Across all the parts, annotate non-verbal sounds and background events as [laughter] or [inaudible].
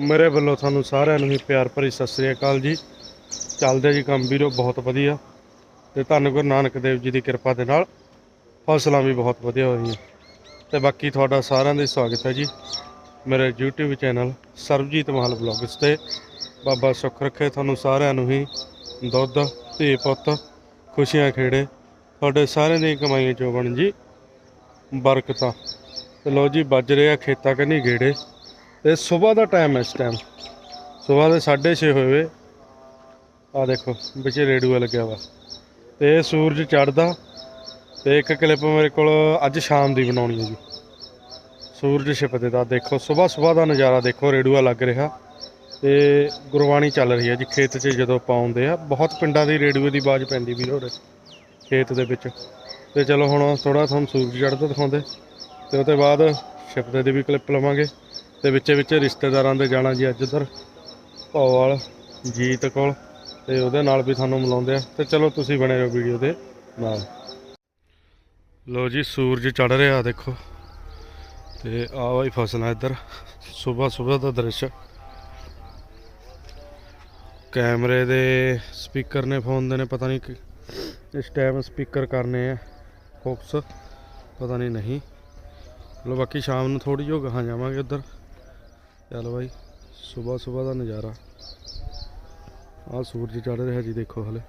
ਮੇਰੇ ਵੱਲੋਂ ਤੁਹਾਨੂੰ ਸਾਰਿਆਂ ਨੂੰ ਹੀ ਪਿਆਰ ਭਰੀ ਸਤਿ ਸ੍ਰੀ ਅਕਾਲ ਜੀ। ਚੱਲਦੇ ਜੀ ਕੰਮ ਵੀਰੋ, ਬਹੁਤ ਵਧੀਆ। ਤੇ ਧੰਨ ਗੁਰੂ ਨਾਨਕ ਦੇਵ ਜੀ ਦੀ ਕਿਰਪਾ ਦੇ ਨਾਲ ਫਸਲਾਂ ਵੀ ਬਹੁਤ ਵਧੀਆ ਹੋਈਆਂ। ਰਹੀਆਂ ਤੇ ਬਾਕੀ ਤੁਹਾਡਾ ਸਾਰਿਆਂ ਦਾ ਸਵਾਗਤ ਹੈ ਜੀ। ਮੇਰੇ YouTube ਚੈਨਲ ਸਰਬਜੀਤ ਮਹਲ ਬਲੌਗਸ ਤੇ ਬਾਬਾ ਸੁੱਖ ਰੱਖੇ ਤੁਹਾਨੂੰ ਸਾਰਿਆਂ ਨੂੰ ਹੀ ਦੁੱਧ, ਧੀ ਪੁੱਤ, ਖੁਸ਼ੀਆਂ ਖੇੜੇ। ਤੁਹਾਡੇ ਸਾਰਿਆਂ ਦੀ ਕਮਾਈਆਂ ਚੋਂ ਬਣ ਜੀ, ਬਰਕਤਾਂ। ਤੇ ਲੋ ਜੀ, ਵੱਜ ਰਿਹਾ ਖੇਤਾਂ ਕਨੀ ਗੇੜੇ। ਤੇ ਸਵੇਰ ਦਾ ਟਾਈਮ ਹੈ ਇਸ ਟਾਈਮ ਸਵੇਰ ਦੇ 6:30 ਹੋਏ ਵੇ। ਆ ਦੇਖੋ ਵਿੱਚ ਰੇਡੂਆ ਲੱਗਿਆ ਵਾ। ਤੇ ਸੂਰਜ ਚੜਦਾ ਤੇ ਇੱਕ ਕਲਿੱਪ ਮੇਰੇ ਕੋਲ ਅੱਜ ਸ਼ਾਮ ਦੀ ਬਣਾਉਣੀ ਹੈ ਜੀ ਸੂਰਜ ਛਿਪਦੇ ਦਾ ਦੇਖੋ, ਸਵੇਰ ਸਵੇਰ ਦਾ ਨਜ਼ਾਰਾ ਦੇਖੋ ਰੇਡੂਆ ਲੱਗ ਰਿਹਾ। ਤੇ ਗੁਰਬਾਣੀ ਚੱਲ ਰਹੀ ਹੈ ਜੀ, ਖੇਤ 'ਚ ਜਦੋਂ ਪਾਉਂਦੇ ਆ ਬਹੁਤ ਪਿੰਡਾਂ ਦੀ ਰੇਡੂਏ ਦੀ ਆਵਾਜ਼ ਪੈਂਦੀ ਵੀ ਉਹਦੇ ਖੇਤ ਦੇ ਵਿੱਚ। ਤੇ ਚਲੋ ਹੁਣ ਥੋੜਾ ਤੁਹਾਨੂੰ ਸੂਰਜ ਚੜ੍ਹਦਾ ਦਿਖਾਉਂਦੇ। ਤੇ ਉਹਦੇ ਬਾਅਦ ਛਿਪਦੇ ਦੀ ਵੀ ਕਲਿੱਪ ਲਵਾਂਗੇ। ਤੇ ਵਿੱਚੇ ਵਿੱਚ ਰਿਸ਼ਤੇਦਾਰਾਂ ਦੇ ਜਾਣਾ ਜੀ ਅੱਜ ਉਧਰ ਭੌਵਾਲ, ਜੀਤ ਕੋਲ, ਤੇ ਉਹਦੇ ਨਾਲ ਵੀ ਸਾਨੂੰ ਮਿਲਾਉਂਦੇ ਆ। ਤੇ ਚਲੋ ਤੁਸੀਂ ਬਣੇ ਰਹੋ ਵੀਡੀਓ ਦੇ ਨਾਲ। ਲੋ ਜੀ, ਸੂਰਜ ਚੜ ਰਿਹਾ ਦੇਖੋ। ਤੇ ਆ ਵਾਈ ਫਸਲਾਂ ਇੱਧਰ। ਸਵੇਰ ਸਵੇਰ ਦਾ ਦ੍ਰਿਸ਼। ਕੈਮਰੇ ਦੇ ਸਪੀਕਰ ਨੇ ਫੋਨ ਦੇ ਨੇ, ਪਤਾ ਨਹੀਂ ਇਸ ਟਾਈਮ ਸਪੀਕਰ ਕਰਨੇ ਆ। ਫੋਕਸ ਪਤਾ ਨਹੀਂ ਨਹੀਂ। ਚਲੋ ਬਾਕੀ ਸ਼ਾਮ ਨੂੰ ਥੋੜੀ ਜਿਹੀ ਗਾਹਾਂ ਜਾਵਾਂਗੇ ਉੱਧਰ। ਚੱਲ ਬਾਈ, ਸਵੇਰ ਸਵੇਰ ਦਾ ਨਜ਼ਾਰਾ। ਆਹ ਸੂਰਜ ਚੜ ਰਿਹਾ ਜੀ, ਦੇਖੋ ਹਲੇ।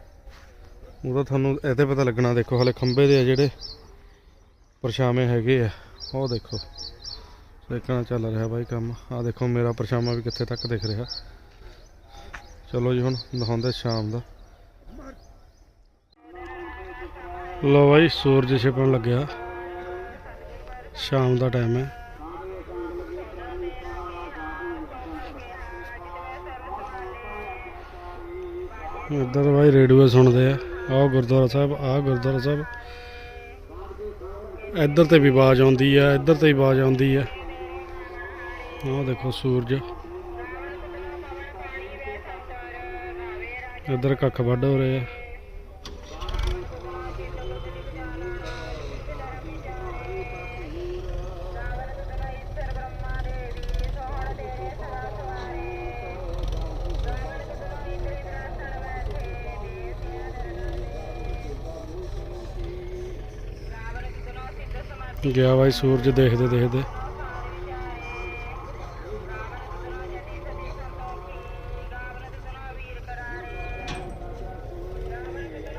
ਉਹਦਾ ਤੁਹਾਨੂੰ ਇਹਦੇ ਪਤਾ ਲੱਗਣਾ, ਦੇਖੋ ਹਲੇ ਖੰਬੇ ਦੇ ਆ ਜਿਹੜੇ, ਪਰਛਾਵੇਂ ਹੈਗੇ ਆ। ਉਹ ਦੇਖੋ, ਦੇਖਣਾ ਚੱਲ ਰਿਹਾ ਬਾਈ ਕੰਮ। ਆਹ ਦੇਖੋ, ਮੇਰਾ ਪਰਛਾਵਾਂ ਵੀ ਕਿੱਥੇ ਤੱਕ ਦਿਖ ਰਿਹਾ। ਚਲੋ ਜੀ, ਹੁਣ ਦਿਖਾਉਂਦੇ ਸ਼ਾਮ ਦਾ। ਲੋ ਬਾਈ, ਸੂਰਜ ਛਿਪਣ ਲੱਗਿਆ। ਸ਼ਾਮ ਦਾ ਟਾਈਮ ਹੈ। ਇੱਧਰ ਬਾਈ ਰੇਡੀਓ ਸੁਣਦੇ ਆ। ਆਹ ਗੁਰਦੁਆਰਾ ਸਾਹਿਬ, ਆਹ ਗੁਰਦੁਆਰਾ ਸਾਹਿਬ। ਇੱਧਰ ਤੇ ਵੀ ਆਵਾਜ਼ ਆਉਂਦੀ ਆ, ਇੱਧਰ ਤੇ ਵੀ ਆਵਾਜ਼ ਆਉਂਦੀ ਆ। ਆਹ ਦੇਖੋ ਸੂਰਜ। ਇੱਧਰ ਕੱਖ ਵੱਢ ਹੋ ਰਹੇ। ਆ ਗਿਆ ਬਾਈ ਸੂਰਜ ਦੇਖਦੇ ਦੇਖਦੇ।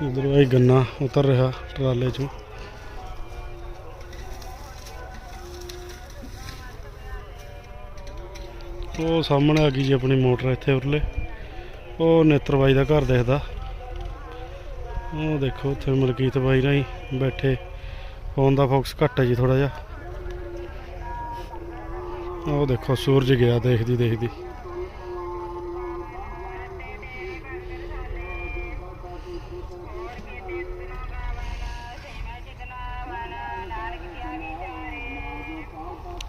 ਇਧਰ ਬਾਈ ਗੰਨਾ ਉਤਰ ਰਿਹਾ ਟਰਾਲੇ ਚੋਂ। ਉਹ ਸਾਹਮਣੇ ਆ ਗਈ ਜੀ ਆਪਣੀ ਮੋਟਰ ਇੱਥੇ ਉਰਲੇ। ਉਹ ਨੇਤਰ ਬਾਈ ਦਾ ਘਰ ਦੇਖਦਾ। ਉਹ ਦੇਖੋ ਉੱਥੇ ਮਲਕੀਤ ਬਾਈ ਰਾਈ ਬੈਠੇ। ਫੋਨ ਦਾ ਫੋਕਸ ਘੱਟ ਹੈ ਜੀ ਥੋੜਾ ਜਿਹਾ। ਉਹ ਦੇਖੋ, ਸੂਰਜ ਗਿਆ ਦੇਖਦੀ ਦੇਖਦੀ।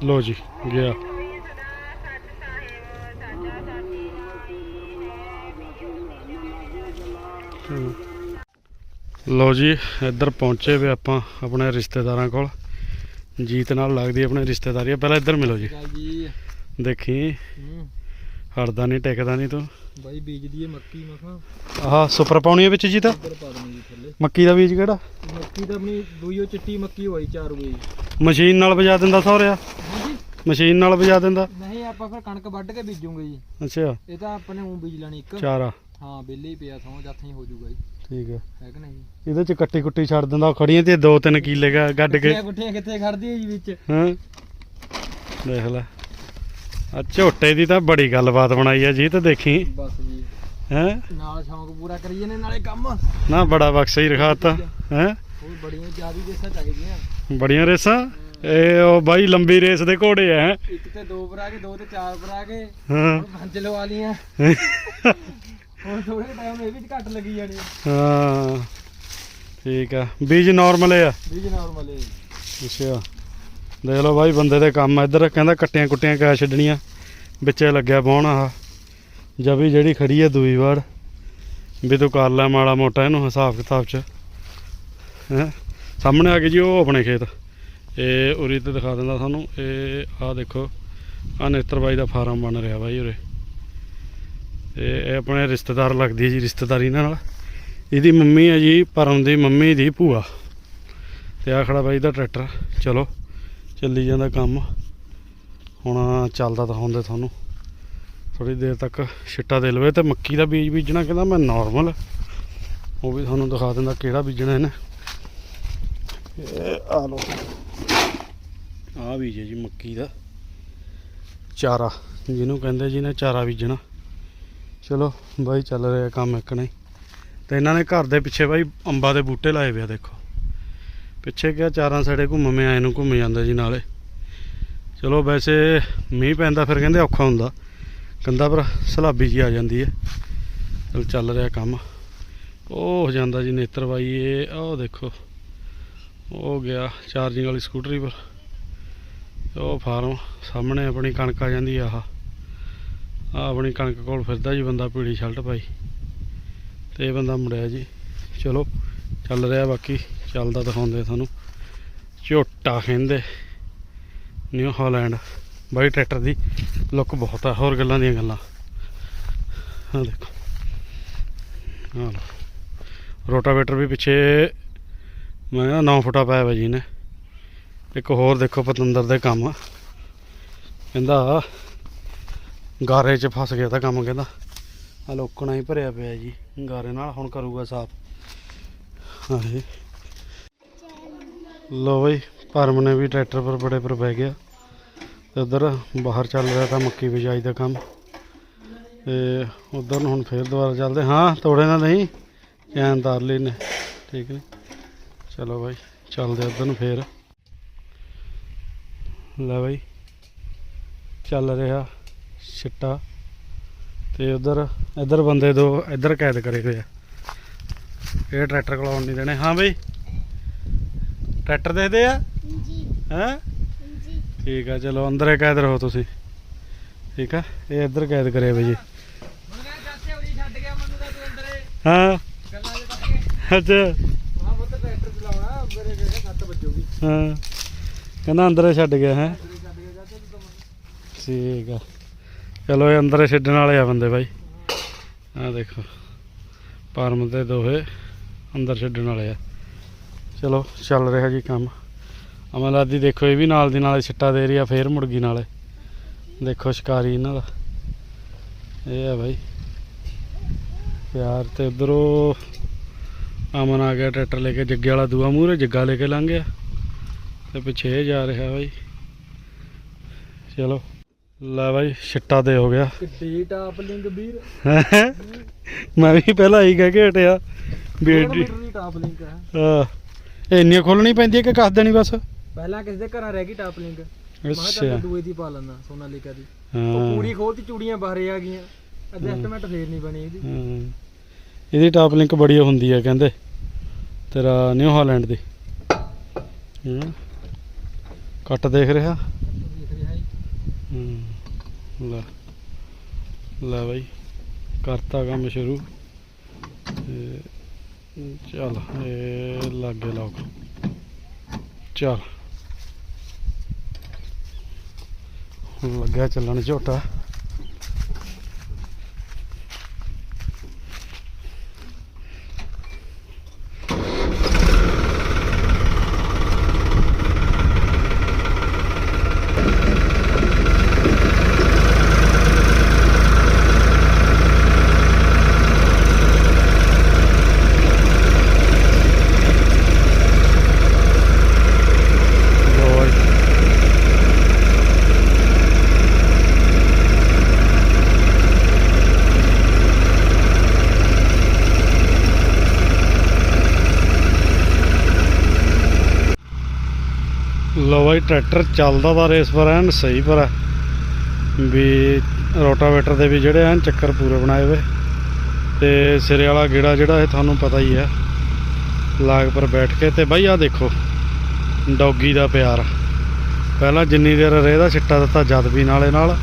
ਲੋ ਜੀ, ਗਿਆ। ਲੋ ਜੀ ਇੱਧਰ ਪਹੁੰਚੇ ਵੇ ਆਪਾਂ ਆਪਣੇ ਰਿਸ਼ਤੇਦਾਰਾਂ ਕੋਲ। ਜੀਤ ਨਾਲ ਲੱਗਦੀ ਆਪਣੇ ਰਿਸ਼ਤੇਦਾਰੀ ਪਹਿਲਾਂ ਇੱਧਰ ਮਿਲੋ ਜੀ। ਦੇਖੀ। ਹੂੰ। ਹਟਦਾ ਨਹੀਂ ਟਿਕਦਾ ਨਹੀਂ ਤੂੰ। ਬਾਈ ਬੀਜਦੀ ਏ ਮੱਕੀ ਮਖਾਂ ਆਹ ਸੁਪਰ ਪਾਉਣੀ ਹੈ ਵਿੱਚ ਜੀ ਤਾਂ ਮੱਕੀ ਦਾ ਬੀਜ ਕਿਹੜਾ? ਮੱਕੀ ਤਾਂ ਆਪਣੀ ਦੂਈਓ ਚਿੱਟੀ ਮੱਕੀ ਹੋਈ ਚਾਰ ਵੇ ਮਸ਼ੀਨ ਨਾਲ ਵਜਾ ਦਿੰਦਾ ਸਹੁਰਿਆ? ਹਾਂਜੀ। ਮਸ਼ੀਨ ਨਾਲ ਵਜਾ ਦਿੰਦਾ? ਨਹੀਂ ਆਪਾਂ ਫਿਰ ਕਣਕ ਵੱਢ ਕੇ ਬੀਜੂਗੇ ਜੀ। ਅੱਛਾ। ਇਹ ਤਾਂ ਆਪਾਂ ਨੇ ਬੀਜ ਲੈਣੀ ਇੱਕ। ਚਾਰਾ। ਹਾਂ ਬਿੱਲੇ ਹੀ ਪਿਆ ਸੌਂ ਜਾਥਾਂ ਹੀ ਹੋ ਜਾਊਗਾ ਜੀ। ਠੀਕ ਹੈ ਹੈ ਕਿ ਨਹੀਂ? ਇਹਦੇ ਚ ਕੱਟੀ ਕੁੱਟੀ ਛੱਡ ਦਿੰਦਾ ਖੜੀਆਂ ਤੇ ਦੋ ਤਿੰਨ ਕੀਲੇ ਗਾ- ਗੱਡ ਕੇ। ਗੁੱਠੀਆਂ ਕਿੱਥੇ ਖੜਦੀ ਹੈ ਜੀ ਵਿੱਚ? ਹਾਂ? ਦੇਖ ਲੈ। ਆ ਝੋਟੇ ਦੀ ਤਾਂ ਬੜੀ ਗੱਲਬਾਤ ਬਣਾਈ ਆ ਜੀ ਤੇ ਦੇਖੀ? ਬਸ ਜੀ। ਹੈ? ਨਾਲ ਸ਼ੌਂਕ ਪੂਰਾ ਕਰੀਏ ਨੇ ਨਾਲੇ ਕੰਮ। ਨਾ ਬੜਾ ਬਕਸਾ ਹੀ ਰਖਾਤਾ। ਹੈ? ਹੋਰ ਬੜੀਆਂ ਜ਼ਿਆਦੀ ਦੇਸਾਂ ਚਾਹੀਦੀਆਂ ਬੜੀਆਂ ਰੇਸਾਂ? ਇਹ ਉਹ ਬਾਈ ਲੰਬੀ ਰੇਸ ਦੇ ਘੋੜੇ ਆ ਇੱਕ ਤੇ ਦੋ ਭਰਾ ਕੇ ਦੋ ਤੇ ਚਾਰ ਭਰਾ ਕੇ ਹਾਂ। ਪੰਜ ਲਵਾ ਲੀਆਂ [laughs] ਹੁਣ ਥੋੜੇ ਟਾਈਮ ਇਹ ਵੀ ਘੱਟ ਲੱਗੀ ਜਾਣੀ ਆ। ਹਾਂ ਠੀਕ ਆ। ਬੀਜ ਨਾਰਮਲ ਆ। ਬੀਜ ਨਾਰਮਲ ਹੈ ਅੱਛਾ। ਦੇਖ ਲਓ ਬਾਈ ਬੰਦੇ ਦੇ ਕੰਮ ਆ। ਇੱਧਰ ਕਹਿੰਦਾ ਕੱਟੀਆਂ ਕੁੱਟੀਆਂ ਕਾ ਛੱਡਣੀਆਂ। ਵਿੱਚੇ ਲੱਗਿਆ ਬਾਉਣ ਆਹ ਜਵੀ ਜਿਹੜੀ ਖੜੀ ਹੈ ਦੂਈ ਵਾਰ। ਵੀ ਤੂੰ ਕਰ ਲੈ ਮਾੜਾ ਮੋਟਾ ਇਹਨੂੰ ਹਿਸਾਬ ਕਿਤਾਬ ਚ। ਹੈ? ਸਾਹਮਣੇ ਆ ਗਏ ਜੀ ਉਹ ਆਪਣੇ ਖੇਤ। ਇਹ ਉਰੀ ਤੇ ਦਿਖਾ ਦਿੰਦਾ ਤੁਹਾਨੂੰ। ਇਹ ਆਹ ਦੇਖੋ ਆ ਨੇਤਰ ਬਾਈ ਦਾ ਫਾਰਮ ਬਣ ਰਿਹਾ ਬਾਈ ਉਰੇ। ਤੇ ਇਹ ਆਪਣੇ ਰਿਸ਼ਤੇਦਾਰ ਲੱਗਦੀ ਹੈ ਜੀ, ਰਿਸ਼ਤੇਦਾਰੀ ਇਹਨਾਂ ਨਾਲ। ਇਹਦੀ ਮੰਮੀ ਹੈ ਜੀ, ਪਰਮ ਦੀ ਮੰਮੀ ਦੀ ਭੂਆ। ਤੇ ਆ ਖੜਾ ਬਾਈ ਦਾ ਟਰੈਕਟਰ। ਚਲੋ, ਚੱਲੀ ਜਾਂਦਾ ਕੰਮ। ਹੁਣ ਚੱਲਦਾ ਤਾਂ ਹੁੰਦਾ ਤੁਹਾਨੂੰ। ਥੋੜੀ ਦੇਰ ਤੱਕ ਛਿੱਟਾ ਦੇ ਲਵੇ ਤੇ ਮੱਕੀ ਦਾ ਬੀਜ ਬੀਜਣਾ ਕਹਿੰਦਾ ਮੈਂ ਨਾਰਮਲ ਉਹ ਵੀ ਤੁਹਾਨੂੰ ਦਿਖਾ ਦਿੰਦਾ ਕਿਹੜਾ ਬੀਜਣਾ ਇਹਨੇ। ਇਹ ਆ ਲੋ ਆ ਬੀਜ ਹੈ ਜੀ ਮੱਕੀ ਦਾ। ਚਾਰਾ। ਜਿਹਨੂੰ ਕਹਿੰਦੇ ਜੀ ਨੇ ਚਾਰਾ ਬੀਜਣਾ। ਚਲੋ ਬਾਈ ਚੱਲ ਰਿਹਾ ਕੰਮ ਇੱਕ ਨਹੀਂ। ਤੇ ਇਹਨਾਂ ਨੇ ਘਰ ਦੇ ਪਿੱਛੇ ਬਾਈ ਅੰਬਾਂ ਦੇ ਬੂਟੇ ਲਾਏ ਵੇ ਆ ਦੇਖੋ। ਪਿੱਛੇ ਕਿਹਾ ਚਾਰਾਂ ਸਾਈਡੇ ਘੁੰਮਵੇਂ ਆਏ ਨੂੰ ਘੁੰਮ ਜਾਂਦਾ ਜੀ ਨਾਲੇ। ਚਲੋ ਵੈਸੇ ਮੀਂਹ ਪੈਂਦਾ ਫਿਰ ਕਹਿੰਦੇ ਔਖਾ ਹੁੰਦਾ। ਕੰਦਾ ਪਰ ਸਲਾਬੀ ਜੀ ਆ ਜਾਂਦੀ ਹੈ ਚਲ ਚੱਲ ਰਿਹਾ ਕੰਮ। ਉਹ ਹੋ ਜਾਂਦਾ ਜੀ ਨੇਤਰ ਬਾਈ ਇਹ ਉਹ ਦੇਖੋ। ਉਹ ਗਿਆ ਚਾਰਜਿੰਗ ਵਾਲੀ ਸਕੂਟਰੀ ਪਰ। ਉਹ ਫਾਰਮ ਸਾਹਮਣੇ ਆਪਣੀ ਕਣਕ ਆ ਜਾਂਦੀ ਆ ਆਹ। ਆਪਣੀ ਕਣਕ ਕੋਲ ਫਿਰਦਾ ਜੀ, ਬੰਦਾ ਪੀੜੀ ਸ਼ਰਟ ਪਾਈ। ਤੇ ਇਹ ਬੰਦਾ ਮੁੜਿਆ ਜੀ। ਚਲੋ, ਚੱਲ ਰਿਹਾ ਬਾਕੀ, ਚੱਲਦਾ ਦਿਖਾਉਂਦੇ ਤੁਹਾਨੂੰ। ਝੋਟਾ ਕਹਿੰਦੇ ਨਿਊ ਹਾਲੈਂਡ। ਬਾਈ ਟਰੈਕਟਰ ਦੀ ਲੁੱਕ ਬਹੁਤ ਆ, ਹੋਰ ਗੱਲਾਂ ਦੀਆਂ ਗੱਲਾਂ। ਆ ਦੇਖੋ। ਆ ਲਓ। ਰੋਟਾਵੇਟਰ ਵੀ ਪਿੱਛੇ ਮੈਂ ਨਾ 9 ਫੁੱਟਾ ਪਾਇਆ ਵਾ ਜੀ ਨੇ ਇੱਕ ਹੋਰ ਦੇਖੋ ਪਤੰਦਰ ਦੇ ਕੰਮ ਕਹਿੰਦਾ ਗਾਰੇ 'ਚ ਫਸ ਗਿਆ ਤਾਂ ਕੰਮ ਕਹਿੰਦਾ। ਆ ਲੋਕਣਾ ਹੀ ਭਰਿਆ ਪਿਆ ਜੀ। ਗਾਰੇ ਨਾਲ ਹੁਣ ਕਰੂਗਾ ਸਾਫ਼। ਆਹੇ। ਲੋ ਬਈ, ਪਰਮ ਨੇ ਵੀ ਟਰੈਕਟਰ ਪਰ ਬੜੇ ਪਰ ਬਹਿ ਗਿਆ। ਤੇ ਉਧਰ ਬਾਹਰ ਚੱਲ ਰਿਹਾ ਤਾਂ ਮੱਕੀ ਬਿਜਾਈ ਦਾ ਕੰਮ। ਤੇ ਉਧਰ ਨੂੰ ਹੁਣ ਫੇਰ ਦੁਬਾਰਾ ਚੱਲਦੇ। ਹਾਂ, ਤੋੜੇ ਨਾ ਨਹੀਂ ਚੈਨ ਤਾਰ ਲਈ ਨੇ। ਠੀਕ ਨੇ। ਚਲੋ ਬਾਈ, ਚੱਲਦੇ ਉਧਰ ਨੂੰ ਫੇਰ। ਲੈ ਬਾਈ, ਚੱਲ ਰਿਹਾ। ਛਿੱਟਾ ਤੇ ਉਧਰ ਇਧਰ ਬੰਦੇ ਦੋ ਇਧਰ ਕੈਦ ਕਰੇ ਹੋਏ ਆ। ਇਹ ਟਰੈਕਟਰ ਕੋਲ ਆਉਣ ਨਹੀਂ ਦੇਣੇ। ਹਾਂ ਬਈ ਟਰੈਕਟਰ ਦੇਖਦੇ ਆ? ਜੀ ਹੈਂ? ਜੀ ਠੀਕ ਆ ਚਲੋ ਅੰਦਰ ਹੀ ਕੈਦ ਰਹੋ ਤੁਸੀਂ। ਠੀਕ ਆ? ਇਹ ਇੱਧਰ ਕੈਦ ਕਰਿਆ ਬਈ ਜੀ। ਹਾਂ। ਗੱਲਾਂ ਦੇ ਕਰਕੇ। ਅੱਛਾ। ਹਾਂ ਕਹਿੰਦਾ ਅੰਦਰ ਛੱਡ ਗਿਆ ਹੈ। ਠੀਕ ਆ। ਚਲੋ ਇਹ ਅੰਦਰ ਛੱਡਣ ਵਾਲੇ ਆ ਬੰਦੇ ਬਾਈ। ਆ ਦੇਖੋ ਪਰਮ ਦੇ ਦੋਹੇ ਅੰਦਰ ਛੱਡਣ ਵਾਲੇ ਆ। ਚਲੋ, ਚੱਲ ਰਿਹਾ ਜੀ ਕੰਮ। ਅਮਲਾਦੀ ਦੇਖੋ, ਇਹ ਵੀ ਨਾਲ ਦੀ ਨਾਲ ਛਿੱਟਾ ਦੇ ਰਹੀ ਆ, ਫੇਰ ਮੁਰਗੀ ਨਾਲੇ। ਦੇਖੋ, ਸ਼ਿਕਾਰੀ ਇਹਨਾਂ ਦਾ। ਇਹ ਆ ਬਾਈ। ਯਾਰ ਤੇ ਉਧਰੋਂ ਅਮਨ ਆ ਗਿਆ ਟਰੈਕਟਰ ਲੈ ਕੇ, ਜੱਗੇ ਵਾਲਾ ਦੂਆ ਮੂਹਰੇ, ਜੱਗਾ ਲੈ ਕੇ ਲੰਘ ਗਿਆ। ਤੇ ਪਿੱਛੇ ਇਹ ਜਾ ਰਿਹਾ ਬਾਈ। ਚਲੋ। ਲੈ ਬਾਈ ਛਿੱਟਾ ਦੇ ਹੋ ਗਿਆ। ਕਿੱਡੀ ਟਾਪ ਲਿੰਕ ਵੀਰ। ਮੈਂ ਵੀ ਪਹਿਲਾਂ ਹੀ ਕਹਿ ਕੇ ਹਟਿਆ। ਦੀ ਟਾਪ ਲਿੰਕ ਹੈ। ਇਹ ਇੰਨੀ ਖੋਲਣੀ ਪੈਂਦੀ ਹੈ ਕਿ ਕੱਸ ਦੇਣੀ ਬਸ? ਪਹਿਲਾਂ ਕਿਸੇ ਦੇ ਘਰਾਂ ਰਹਿ ਗਈ ਟਾਪ ਲਿੰਕ ਮੈਂ ਦੂਏ ਦੀ ਪਾ ਲੈਂਦਾ ਸੋਨਾਲੀਕਾ ਦੀ। ਉਹ ਹਾਂ। ਪੂਰੀ ਖੋਲਤੀ ਚੂੜੀਆਂ ਬਾਹਰੇ ਆ ਗਈਆਂ। ਐਡਜਸਟਮੈਂਟ ਫੇਰ ਨਹੀਂ ਬਣੀ ਇਹਦੀ। ਹਾਂ। ਇਹਦੀ ਟਾਪ ਲਿੰਕ ਬੜੀ ਹੁੰਦੀ ਹੈ ਕਹਿੰਦੇ। ਤੇਰਾ ਨਿਊ ਹਾਲੈਂਡ ਦੀ। ਹਾਂ। ਕੱਟ ਦੇਖ ਰਿਹਾ। ਦੇਖ ਰਿਹਾ ਹੈ। ਹੂੰ। ਲੈ ਲੈ ਬਾਈ, ਕਰਤਾ ਕੰਮ ਸ਼ੁਰੂ। ਤੇ ਚੱਲ, ਇਹ ਲੱਗੇ ਲੋਕ ਚੱਲ। ਹੁਣ ਲੱਗਿਆ ਚੱਲਣ ਝੋਟਾ ਲੋ ਜੀ। ਲੋ ਬਾਈ, ਟਰੈਕਟਰ ਚੱਲਦਾ ਤਾਂ ਰੇਸ ਪਰ ਐਨ, ਸਹੀ ਪਰ ਹੈ ਵੀ ਰੋਟਾਵੇਟਰ ਦੇ ਵੀ ਜਿਹੜੇ ਐਨ ਚੱਕਰ ਪੂਰੇ ਬਣਾਏ ਹੋਏ ਤੇ ਸਿਰੇ ਵਾਲਾ ਗੇੜਾ ਜਿਹੜਾ ਇਹ ਤੁਹਾਨੂੰ ਪਤਾ ਹੀ ਹੈ ਲਾਗ ਪਰ ਬੈਠ ਕੇ ਤੇ ਬਾਈ ਆ ਦੇਖੋ, ਡੌਗੀ ਦਾ ਪਿਆਰ। ਪਹਿਲਾਂ ਜਿੰਨੀ ਦੇਰ ਰੇਹ ਛਿੱਟਾ ਦਿੱਤਾ ਜਦ ਵੀ ਨਾਲੇ ਨਾਲ।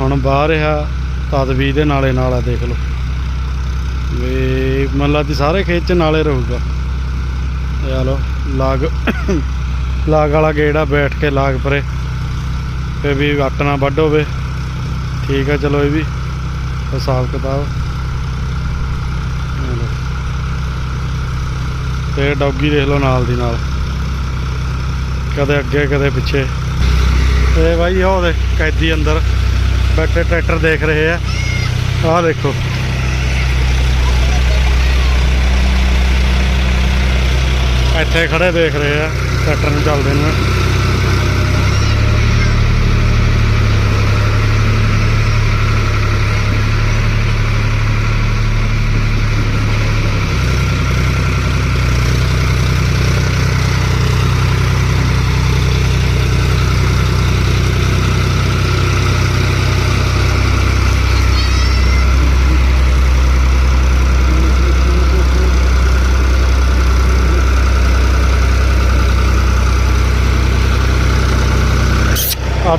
ਹੁਣ ਬਾਹਰ ਰਿਹਾ ਤਦ ਵੀ ਦੇ ਨਾਲੇ ਨਾਲ ਆ, ਦੇਖ ਲਓ। ਵੀ ਮਨ ਲੱਗਦੀ ਸਾਰੇ ਖੇਤ ਚ ਨਾਲੇ ਰਹੂਗਾ। ਇਹ ਆ ਲੋ ਲਾਗ। ਲਾਗ ਵਾਲਾ ਗੇੜਾ ਬੈਠ ਕੇ ਲਾਗ ਪਰੇ। ਤੇ ਵੀ ਅੱਟ ਨਾ ਵੱਢ ਹੋਵੇ। ਠੀਕ ਆ, ਚਲੋ ਇਹ ਵੀ। ਹਿਸਾਬ ਕਿਤਾਬ। ਇਹ ਲਓ। ਤੇ ਡੌਗੀ ਦੇਖ ਲਓ ਨਾਲ ਦੀ ਨਾਲ। ਕਦੇ ਅੱਗੇ, ਕਦੇ ਪਿੱਛੇ। ਤੇ ਬਾਈ ਉਹਦੇ ਕੈਦੀ ਅੰਦਰ ਬੈਠੇ, ਟਰੈਕਟਰ ਦੇਖ ਰਹੇ ਆ। ਆਹ ਦੇਖੋ। ਇੱਥੇ ਖੜੇ ਦੇਖ ਰਹੇ ਆ। ਟਰੈਕਟਰ ਨੂੰ ਚੱਲਦੇ ਨੂੰ।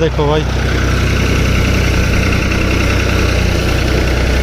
ਆ ਦੇਖੋ ਬਾਈ